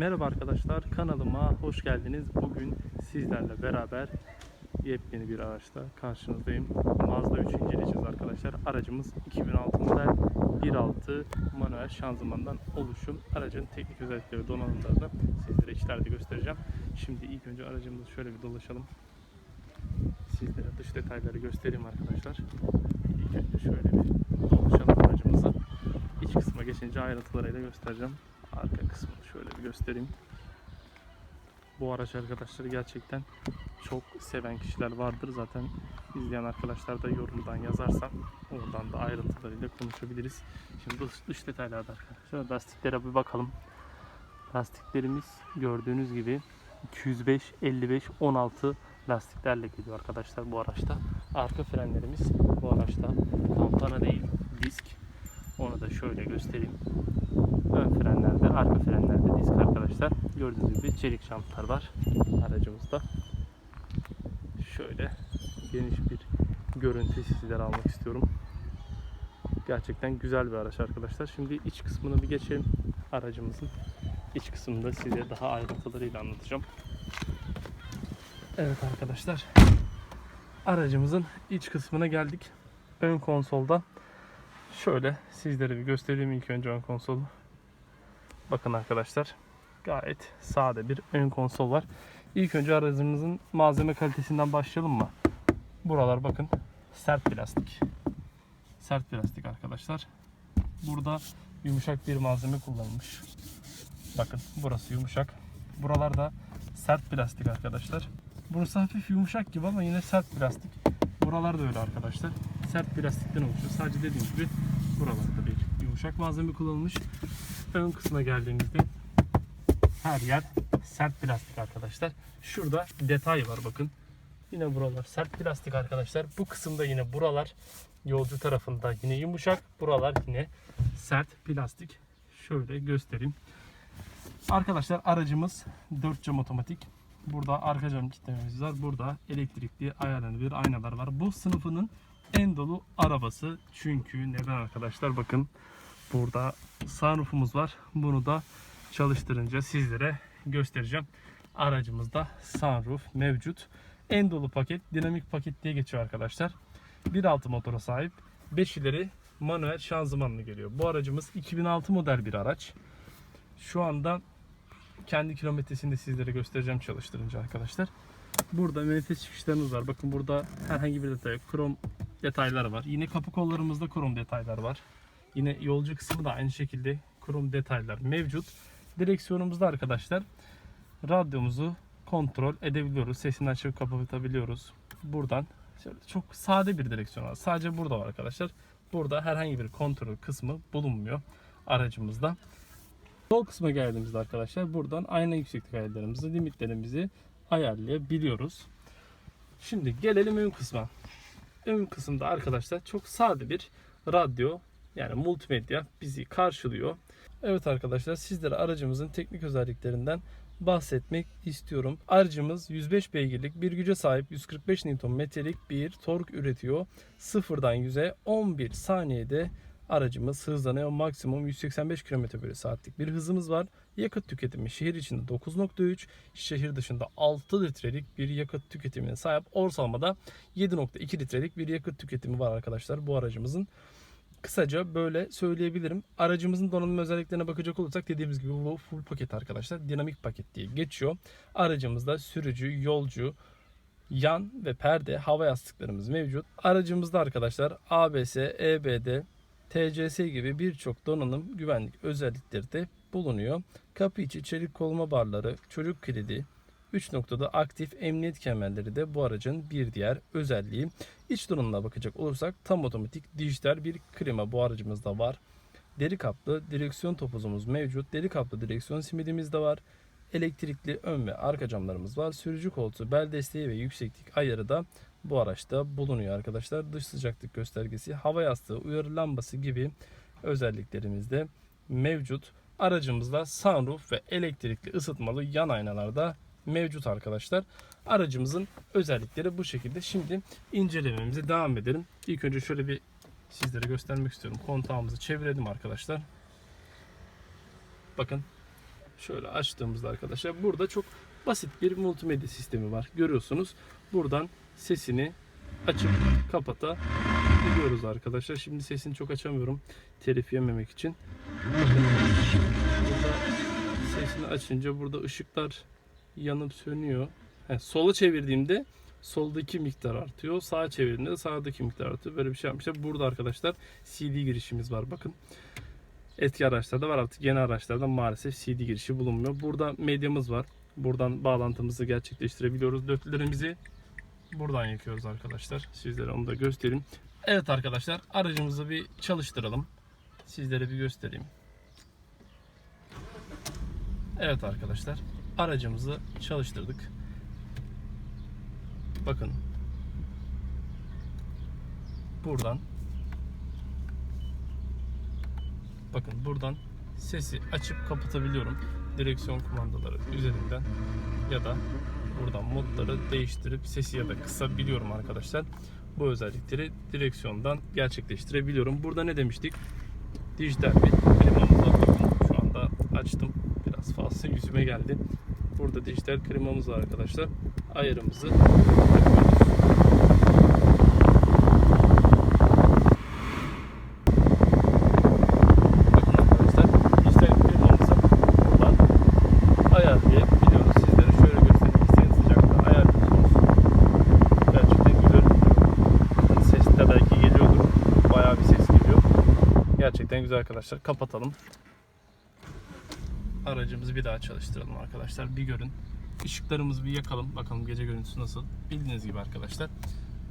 Merhaba arkadaşlar kanalıma hoş geldiniz. Bugün sizlerle beraber yepyeni bir araçta karşınızdayım. Mazda 3 inceleyeceğiz arkadaşlar. Aracımız 2006 model 1.6 manuel şanzımandan oluşum. Aracın teknik özellikleri donanımlarını sizlere içeride göstereceğim. Şimdi ilk önce aracımızı şöyle bir dolaşalım. Sizlere dış detayları göstereyim arkadaşlar. İlk önce şöyle bir dolaşalım aracımızı. İç kısma geçince ayrıntılarıyla göstereceğim. Arka kısmını şöyle bir göstereyim. Bu araç arkadaşları gerçekten çok seven kişiler vardır. Zaten izleyen arkadaşlar da yorumdan yazarsa oradan da ayrıntılarıyla konuşabiliriz. Şimdi dış, dış detaylarda arkadaşlar lastiklere bir bakalım. Lastiklerimiz gördüğünüz gibi 205, 55, 16 lastiklerle geliyor arkadaşlar bu araçta. Arka frenlerimiz bu araçta kampana değil disk. Onu da şöyle göstereyim. Ön frenlerde, arka frenlerde disk arkadaşlar. Gördüğünüz gibi çelik jantlar var aracımızda. Şöyle geniş bir görüntü sizlere almak istiyorum. Gerçekten güzel bir araç arkadaşlar. Şimdi iç kısmını bir geçelim aracımızın. İç kısmında size daha ayrıntılarıyla anlatacağım. Evet arkadaşlar. Aracımızın iç kısmına geldik. Ön konsolda şöyle sizlere bir göstereyim ilk önce ön konsolu. Bakın arkadaşlar gayet sade bir ön konsol var. İlk önce aracımızın malzeme kalitesinden başlayalım mı? Buralar bakın sert plastik. Sert plastik arkadaşlar. Burada yumuşak bir malzeme kullanılmış. Bakın burası yumuşak. Buralarda sert plastik arkadaşlar. Burası hafif yumuşak gibi ama yine sert plastik. Buralar da öyle arkadaşlar. Sert plastikten oluşuyor. Sadece dediğim gibi buralarda bir yumuşak malzeme kullanılmış. Ön kısma geldiğimizde her yer sert plastik arkadaşlar. Şurada detay var bakın. Yine buralar sert plastik arkadaşlar. Bu kısımda yine buralar yolcu tarafında yine yumuşak. Buralar yine sert plastik. Şöyle göstereyim. Arkadaşlar aracımız 4 cam otomatik. Burada arka cam kitlememiz var. Burada elektrikli ayarlanabilir aynalar var. Bu sınıfının en dolu arabası. Çünkü neden arkadaşlar bakın burada sunroofumuz var. Bunu da çalıştırınca sizlere göstereceğim. Aracımızda sunroof mevcut. En dolu paket dinamik paket diye geçiyor arkadaşlar. 1.6 motora sahip. 5 ileri manuel şanzımanlı geliyor. Bu aracımız 2006 model bir araç. Şu anda kendi kilometresini de sizlere göstereceğim çalıştırınca arkadaşlar. Burada menfez çıkışlarımız var. Bakın burada herhangi bir detay yok. Krom detaylar var. Yine kapı kollarımızda krom detaylar var. Yine yolcu kısmı da aynı şekilde krom detaylar mevcut. Direksiyonumuzda arkadaşlar radyomuzu kontrol edebiliyoruz. Sesini açıp kapatabiliyoruz. Buradan çok sade bir direksiyon var. Sadece burada var arkadaşlar. Burada herhangi bir kontrol kısmı bulunmuyor aracımızda. Sol kısma geldiğimizde arkadaşlar buradan ayna yükseklik ayarlarımızı, limitlerimizi ayarlayabiliyoruz. Şimdi gelelim ön kısma. Ön kısımda arkadaşlar çok sade bir radyo yani multimedya bizi karşılıyor. Evet arkadaşlar sizlere aracımızın teknik özelliklerinden bahsetmek istiyorum. Aracımız 105 beygirlik bir güce sahip 145 Nm'lik bir tork üretiyor. Sıfırdan 100'e 11 saniyede aracımız hızlanıyor. Maksimum 185 km h saatlik bir hızımız var. Yakıt tüketimi şehir içinde 9.3, şehir dışında 6 litrelik bir yakıt tüketimine sahip. Ortalamada 7.2 litrelik bir yakıt tüketimi var arkadaşlar bu aracımızın. Kısaca böyle söyleyebilirim. Aracımızın donanım özelliklerine bakacak olursak dediğimiz gibi bu full paket arkadaşlar. Dinamik paket diye geçiyor. Aracımızda sürücü, yolcu, yan ve perde hava yastıklarımız mevcut. Aracımızda arkadaşlar ABS, EBD, TCS gibi birçok donanım güvenlik özellikleri de bulunuyor. Kapı içi çelik kolma barları, çocuk kilidi, 3 noktada aktif emniyet kemerleri de bu aracın bir diğer özelliği. İç donanımına bakacak olursak tam otomatik dijital bir klima bu aracımızda var. Deri kaplı direksiyon topuzumuz mevcut. Deri kaplı direksiyon simidimiz de var. Elektrikli ön ve arka camlarımız var. Sürücü koltuğu, bel desteği ve yükseklik ayarı da bu araçta bulunuyor arkadaşlar. Dış sıcaklık göstergesi, hava yastığı, uyarı lambası gibi özelliklerimiz de mevcut. Aracımızda sunroof ve elektrikli ısıtmalı yan aynalar da mevcut arkadaşlar. Aracımızın özellikleri bu şekilde. Şimdi incelememize devam edelim. İlk önce şöyle bir sizlere göstermek istiyorum. Kontağımızı çevirelim arkadaşlar. Bakın Şöyle açtığımızda arkadaşlar burada çok basit bir multimedya sistemi var. Görüyorsunuz. Buradan sesini açıp kapatabiliyoruz arkadaşlar. Şimdi sesini çok açamıyorum. Telif yememek için. Burada sesini açınca burada ışıklar yanıp sönüyor. He, sola çevirdiğimde soldaki miktar artıyor. Sağa çevirdiğimde de sağdaki miktar artıyor. Böyle bir şey yapmışlar. Burada arkadaşlar CD girişimiz var. Bakın. Eski araçlarda var artık yeni araçlarda maalesef CD girişi bulunmuyor. Burada medyamız var. Buradan bağlantımızı gerçekleştirebiliyoruz. Dörtlülerimizi buradan yakıyoruz arkadaşlar. Sizlere onu da göstereyim. Evet arkadaşlar aracımızı bir çalıştıralım. Sizlere bir göstereyim. Evet arkadaşlar aracımızı çalıştırdık. Bakın. Buradan Bakın buradan sesi açıp kapatabiliyorum. Direksiyon kumandaları üzerinden ya da buradan modları değiştirip sesi ya da kısabiliyorum arkadaşlar. Bu özellikleri direksiyondan gerçekleştirebiliyorum. Burada ne demiştik? Dijital bir klimamız var. Şu anda açtım. Biraz fazla yüzüme geldi. Burada dijital klimamız var arkadaşlar. Ayarımızı yapıyoruz. Arkadaşlar. Gerçekten güzel. Bakın Ses de belki geliyordur. Bayağı bir ses geliyor. Gerçekten güzel arkadaşlar. Kapatalım. Aracımızı bir daha çalıştıralım arkadaşlar. Bir görün. Işıklarımızı bir yakalım. Bakalım gece görüntüsü nasıl. Bildiğiniz gibi arkadaşlar.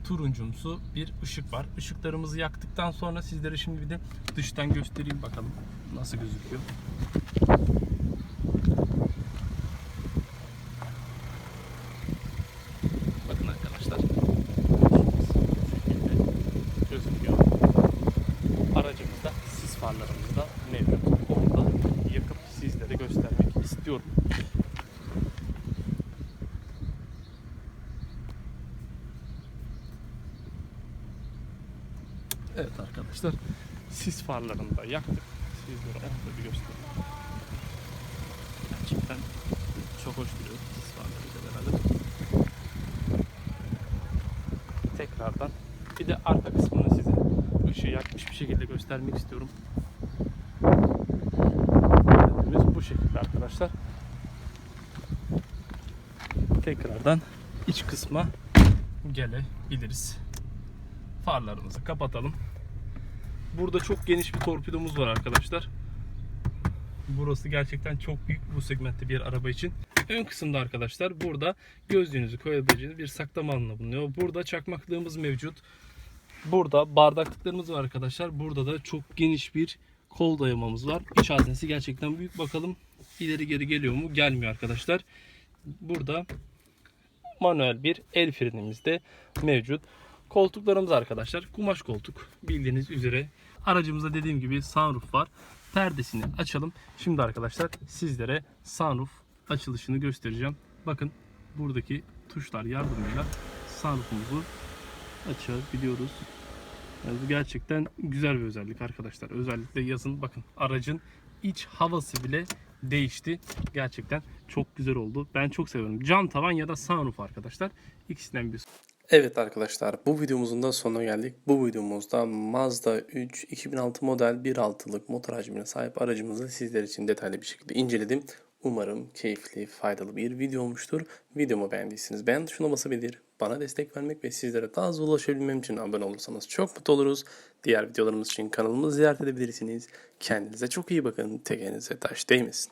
Turuncumsu bir ışık var. Işıklarımızı yaktıktan sonra sizlere şimdi bir de dıştan göstereyim bakalım nasıl gözüküyor. Bakın arkadaşlar. Bu şekilde gözüküyor. Aracımızda sis farlarımız da mevcut. Onu da yakıp sizlere göstermek istiyorum. Evet arkadaşlar sis farlarını da yaktık. Sizlere onu da bir göstereyim. Gerçekten çok hoş duruyor sis farlarıyla beraber. Tekrardan bir de arka kısmını size ışığı yakmış bir şekilde göstermek istiyorum. Ürünümüz bu şekilde arkadaşlar. Tekrardan iç kısma gelebiliriz. Farlarımızı kapatalım. Burada çok geniş bir torpidomuz var arkadaşlar. Burası gerçekten çok büyük bu segmentte bir araba için. Ön kısımda arkadaşlar burada gözlüğünüzü koyabileceğiniz bir saklama alanı bulunuyor. Burada çakmaklığımız mevcut. Burada bardaklıklarımız var arkadaşlar. Burada da çok geniş bir kol dayamamız var. İç haznesi gerçekten büyük. Bakalım ileri geri geliyor mu? Gelmiyor arkadaşlar. Burada manuel bir el frenimiz de mevcut. Koltuklarımız arkadaşlar kumaş koltuk bildiğiniz üzere. Aracımızda dediğim gibi sunroof var. Perdesini açalım. Şimdi arkadaşlar sizlere sunroof açılışını göstereceğim. Bakın buradaki tuşlar yardımıyla sunroofumuzu açabiliyoruz. Yani bu gerçekten güzel bir özellik arkadaşlar. Özellikle yazın bakın aracın iç havası bile değişti. Gerçekten çok güzel oldu. Ben çok seviyorum. Cam tavan ya da sunroof arkadaşlar. İkisinden bir Evet arkadaşlar bu videomuzun da sonuna geldik. Bu videomuzda Mazda 3 2006 model 1.6'lık motor hacmine sahip aracımızı sizler için detaylı bir şekilde inceledim. Umarım keyifli, faydalı bir video olmuştur. Videomu beğendiyseniz beğen tuşuna basabilir, bana destek vermek ve sizlere daha hızlı ulaşabilmem için abone olursanız çok mutlu oluruz. Diğer videolarımız için kanalımızı ziyaret edebilirsiniz. Kendinize çok iyi bakın. Tekenize taş değmesin.